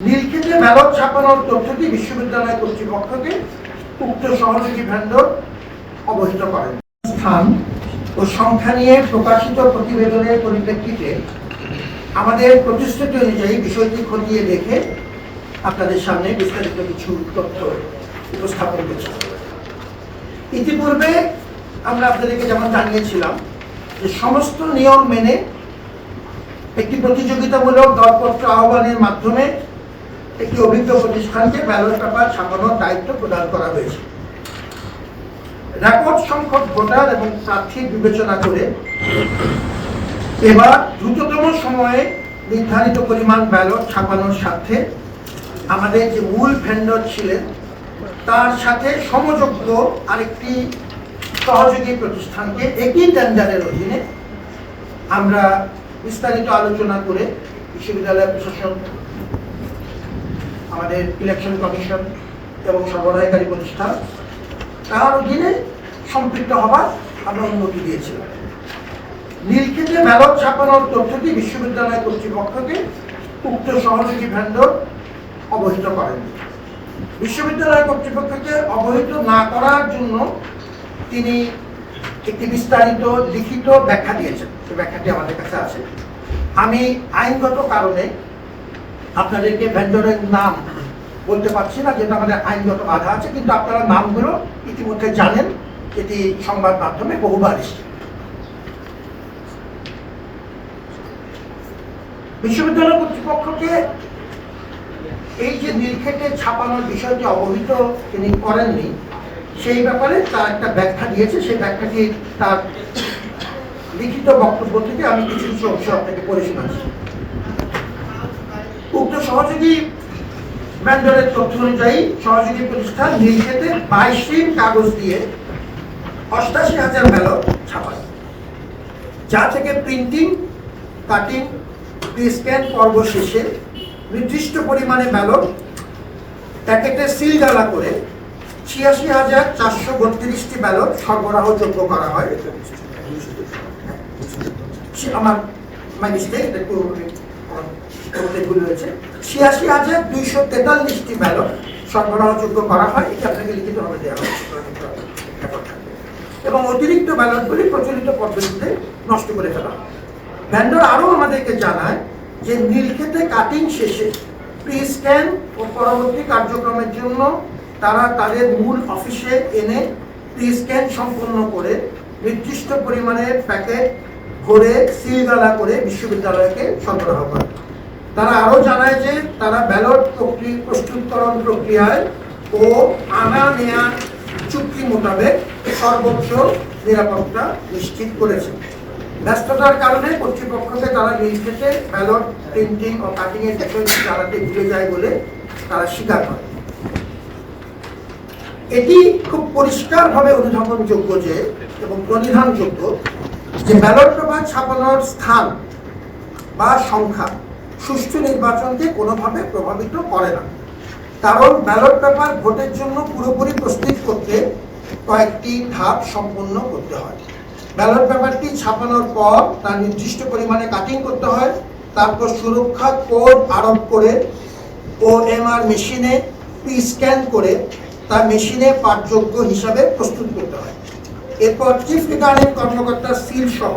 নীলক্ষেতে ballot ছাপানোর তথ্যটি বিশ্ববিদ্যালয় কর্তৃপক্ষকে উক্ত সহযোগী ভেন্ডর অবহিত করেন। স্থান ও সংখ্যা নিয়ে প্রকাশিত প্রতিবেদনের পরিপ্রেক্ষিতে আমাদের প্রতিশ্রুতি অনুযায়ী বিষয়টি খতিয়ে দেখে আপনাদের সামনে বিস্তারিত কিছু তথ্য উপস্থাপন করছি। ইতিপূর্বে আমরা আপনাদেরকে যেমন জানিয়েছিলাম যে সমস্ত নিয়ম মেনে একটি প্রতিযোগিতামূলক দরপত্র আহ্বানের মাধ্যমে একটি অভিজ্ঞ প্রতিষ্ঠানকে ব্যালট পেপার ছাপানোর দায়িত্ব প্রদান করা হয়েছে। রেকর্ড সংখ্যক ভোটার এবং প্রার্থী বিবেচনা করে এবার দ্রুততম সময়ে নির্ধারিত পরিমাণ ব্যালট ছাপানোর সাথে আমাদের যে মূল ভেন্ডর ছিলেন, তার সাথে সমযোগ্য আরেকটি সহযোগী প্রতিষ্ঠানকে একই টেন্ডারের অধীনে আমরা বিস্তারিত আলোচনা করে বিশ্ববিদ্যালয় প্রশাসন আমাদের ইলেকশন কমিশন এবং সরবরাহকারী প্রতিষ্ঠান তার অধীনে সম্পৃক্ত হবার আমরা অনুমতি দিয়েছিলাম। নীলক্ষেতে ব্যালট ছাপানোর তথ্যটি বিশ্ববিদ্যালয় কর্তৃপক্ষকে উক্ত সহযোগী ভেন্ডর অবহিত করেন। বিশ্ববিদ্যালয় কর্তৃপক্ষকে অবহিত না করার জন্য তিনি একটি বিস্তারিত লিখিত ব্যাখ্যা দিয়েছেন। সেই ব্যাখ্যাটি আমাদের কাছে আছে। আমি আইনগত কারণে আপনাদেরকে ভেন্ডরের নাম বলতে পারছি না, যেটা আমাদের আইনগত বাধা আছে, কিন্তু আপনারা নামগুলো ইতিমধ্যে জানেন। এটি সংবাদ মাধ্যমে বহুবার এসেছে। বিশ্ববিদ্যালয় কর্তৃপক্ষকে এই যে নীলক্ষেতে ছাপানোর বিষয়টি অবহিত তিনি করেননি, সেই ব্যাপারে তার একটা ব্যাখ্যা দিয়েছে। সেই ব্যাখ্যাটি তার লিখিত বক্তব্য থেকে আমি কিছু কিছু অংশ আপনাকে পড়ে শোনাচ্ছি। উক্ত সহযোগী ভেন্ডরের তথ্য অনুযায়ী সহযোগী প্রতিষ্ঠান নীলক্ষেতে বাইশ দিন কাগজ দিয়ে অষ্টাশি হাজার ব্যালট ছাপায়। যা থেকে প্রিন্টিং, কাটিং স্ক্যান পর্ব শেষে নির্দিষ্ট পরিমাণে ব্যালট, প্যাকেটে সিল ডালা করে ছিয়াশি হাজার চারশো বত্রিশটি ব্যালট সরবরাহযোগ্য করা হয়। আমার মাই মিস্টেক একটু ছিয়াশি হাজার দুইশো তেতাল্লিশটি ব্যালট সরবরাহযোগ্য করা হয়। এটা আপনাকে লিখিতভাবে দেওয়া হয় এবং অতিরিক্ত ব্যালটগুলি প্রচলিত পদ্ধতিতে নষ্ট করে ফেলা আরও আমাদেরকে জানায় যে নীলক্ষেতে কাটিং শেষে প্রি স্ক্যান ও পরবর্তী কার্যক্রমের জন্য তারা তাদের মূল অফিসে এনে প্রি স্ক্যান সম্পন্ন করে নির্দিষ্ট পরিমাণের প্যাকেট ভরে সিলগালা করে বিশ্ববিদ্যালয়কে সরবরাহ করে। তারা আরও জানায় যে তারা ব্যালট প্রক্রিয়া, প্রস্তুতকরণ প্রক্রিয়ায় ও আনা নেয়া চুক্তি মোতাবেক সর্বোচ্চ নিরাপত্তা নিশ্চিত করেছে। ব্যস্ততার কারণে কর্তৃপক্ষকে তারা নির্দেশে ব্যালট, প্রিন্টিং ও কাটিং এর বিষয়টি চালাতে ভুলে যায় বলে তারা স্বীকার করে। এটি খুব পরিষ্কারভাবে অনুধাবনযোগ্য যে এবং প্রণিধানযোগ্য যে ব্যালট পেপার ছাপানোর স্থান বা সংখ্যা সুষ্ঠু নির্বাচনকে কোনোভাবে প্রভাবিত করে না। কারণ ব্যালট পেপার ভোটের জন্য পুরোপুরি প্রস্তুত করতে কয়েকটি ধাপ সম্পন্ন করতে হয়। ব্যালট পেপারটি ছাপানোর পর তার নির্দিষ্ট পরিমাণে কাটিং করতে হয়। তারপর সুরক্ষা কোড আরোপ করে ও এমআর মেশিনে পি স্ক্যান করে তা মেশিনে পাঠযোগ্য হিসাবে প্রস্তুত করতে হয়। এরপর চিফ রিটার্নিং কর্মকর্তার সিল সহ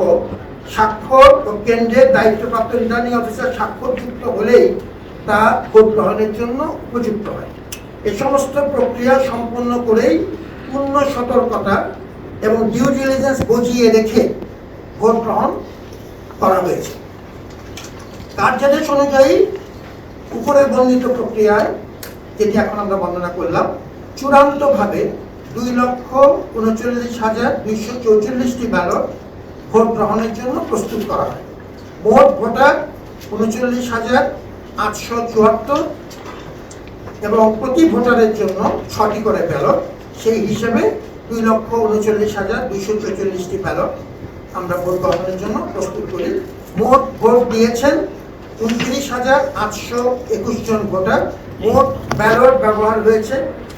স্বাক্ষর ও কেন্দ্রের দায়িত্বপ্রাপ্ত রিটার্নিং অফিসার স্বাক্ষরযুক্ত হলেই তা ভোট গ্রহণের জন্য উপযুক্ত হয়। এ সমস্ত প্রক্রিয়া সম্পন্ন করেই পূর্ণ সতর্কতা এবং ডিউ ডিলিজেন্স বজিয়ে রেখে ভোট গ্রহণ করা হয়েছে। কার্যাদেশ অনুযায়ী উপরে বর্ণিত প্রক্রিয়ায়, যেটি এখন আমরা বর্ণনা করলাম, চূড়ান্তভাবে দুই লক্ষ উনচল্লিশ হাজার দুইশো চৌচল্লিশটি ব্যালট ভোট গ্রহণের জন্য প্রস্তুত করা হয়। মোট ভোটার উনচল্লিশ হাজার আটশো চুয়াত্তর এবং প্রতি ভোটারের জন্য ছটি করে ব্যালট। সেই হিসেবে দুই লক্ষ উনচল্লিশ হাজার দুইশো চৌচল্লিশটি ব্যালট আমরা ভোট গ্রহণের জন্য প্রস্তুত করি। মোট ভোট দিয়েছেন উনত্রিশ হাজার আটশো একুশ জন ভোটার। মোট ব্যালট ব্যবহার হয়েছে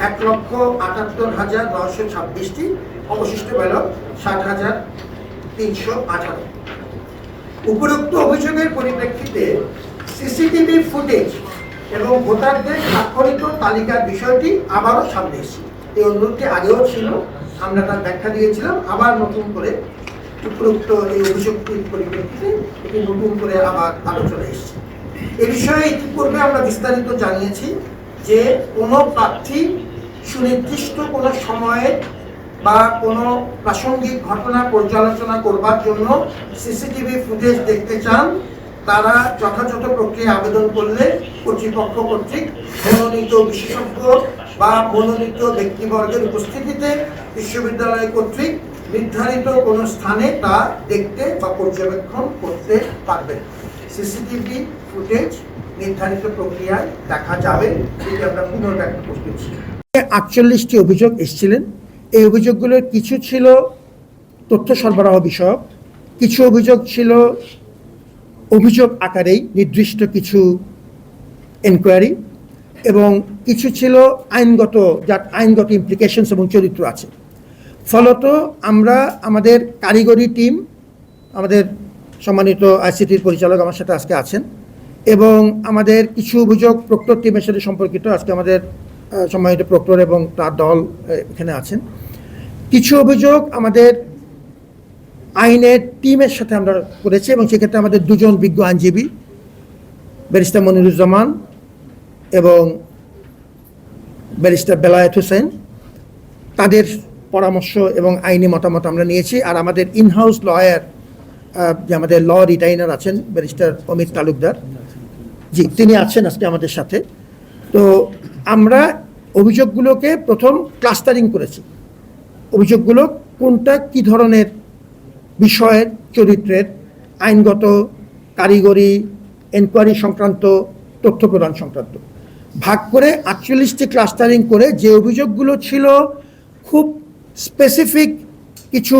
এক লক্ষ আটাত্তর হাজার নশো ছাব্বিশটি। অবশিষ্ট ব্যালট ষাট হাজার তিনশো আঠারো। উপরোক্ত অভিযোগের পরিপ্রেক্ষিতে সিসিটিভি ফুটেজ এবং ভোটারদের স্বাক্ষরিত তালিকার বিষয়টি আবারও সামনে এসেছে। এই অনুরোধটি আগেও ছিল, আমরা তার ব্যাখ্যা দিয়েছিলাম, আবার নতুন করে উপরোক্ত এই অভিযোগটির পরিপ্রেক্ষিতে এটি নতুন করে আবার আলোচনা এসেছে। এ বিষয়ে ইতিপূর্বে আমরা বিস্তারিত জানিয়েছি যে কোনো প্রার্থী সুনির্দিষ্ট কোনো সময়ে বা কোনো প্রাসঙ্গিক ঘটনা পর্যালোচনা করবার জন্য সিসিটিভি ফুটেজ দেখতে চান, তারা যথাযথ প্রক্রিয়া আবেদন করলে কর্তৃপক্ষ কর্তৃক মনোনীত বিশেষজ্ঞ বা মনোনীত ব্যক্তিবর্গের উপস্থিতিতে বিশ্ববিদ্যালয় কর্তৃক নির্ধারিত কোনো স্থানে তা দেখতে বা পর্যবেক্ষণ করতে পারবেন। সিসিটিভি ফুটেজ নির্ধারিত প্রক্রিয়ায় দেখা যাবে এটি আমরা পুনর্ব্যক্ত করতেছি আটচল্লিশটি অভিযোগ এসেছিলেন। এই অভিযোগগুলোর কিছু ছিল তথ্য সরবরাহ বিষয়ক, কিছু অভিযোগ ছিল অভিযোগ আকারেই নির্দিষ্ট কিছু এনকোয়ারি এবং কিছু ছিল আইনগত যার আইনগত ইমপ্লিকেশনস এবং চরিত্র আছে। ফলত আমরা আমাদের কারিগরি টিম আমাদের সম্মানিত আইসিটির পরিচালক আমার সাথে আজকে আছেন এবং আমাদের কিছু অভিযোগ প্রক্টর টিমের সাথে সম্পর্কিত আজকে আমাদের সম্মানিত প্রক্টর এবং তার দল এখানে আছেন। কিছু অভিযোগ আমাদের আইনের টিমের সাথে আমরা করেছি এবং সেক্ষেত্রে আমাদের দুজন বিজ্ঞ আইনজীবী, ব্যারিস্টার মনিরুজ্জামান এবং ব্যারিস্টার বেলায়েত হোসেন। তাদের পরামর্শ এবং আইনি মতামত আমরা নিয়েছি আর আমাদের ইনহাউস লয়ার যে আমাদের ল রিটাইনার আছেন, ব্যারিস্টার অমিত তালুকদার। জি, তিনি আছেন আজকে আমাদের সাথে। তো আমরা অভিযোগগুলোকে প্রথম ক্লাস্টারিং করেছি। অভিযোগগুলো কোনটা কি ধরনের বিষয়ের চরিত্রের আইনগত কারিগরি এনকোয়ারি সংক্রান্ত, তথ্য প্রদান সংক্রান্ত। ভাগ করে আটচল্লিশটি ক্লাস্টারিং করে যে অভিযোগগুলো ছিল খুব স্পেসিফিক কিছু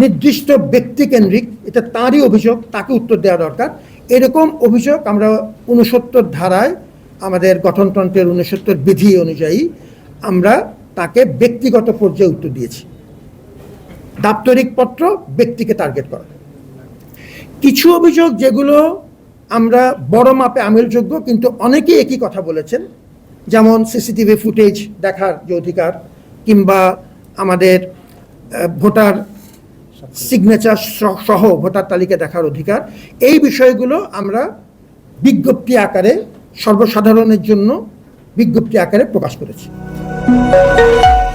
নির্দিষ্ট ব্যক্তিকেন্দ্রিক, এটা তাঁরই অভিযোগ, তাকে উত্তর দেওয়া দরকার। এরকম অভিযোগ আমরা উনসত্তর ধারায় আমাদের গঠনতন্ত্রের উনসত্তর বিধি অনুযায়ী আমরা তাকে ব্যক্তিগত পর্যায়ে উত্তর দিয়েছি। দাপ্তরিক পত্র ব্যক্তিকে টার্গেট করা। কিছু অভিযোগ যেগুলো আমরা বড় মাপে আমিলযোগ্য, কিন্তু অনেকেই একই কথা বলেছেন, যেমন সিসিটিভি ফুটেজ দেখার যে অধিকার, কিংবা আমাদের ভোটার সিগনেচার সহ ভোটার তালিকা দেখার অধিকার। এই বিষয়গুলো আমরা বিজ্ঞপ্তি আকারে সর্বসাধারণের জন্য বিজ্ঞপ্তি আকারে প্রকাশ করেছি। Thank you.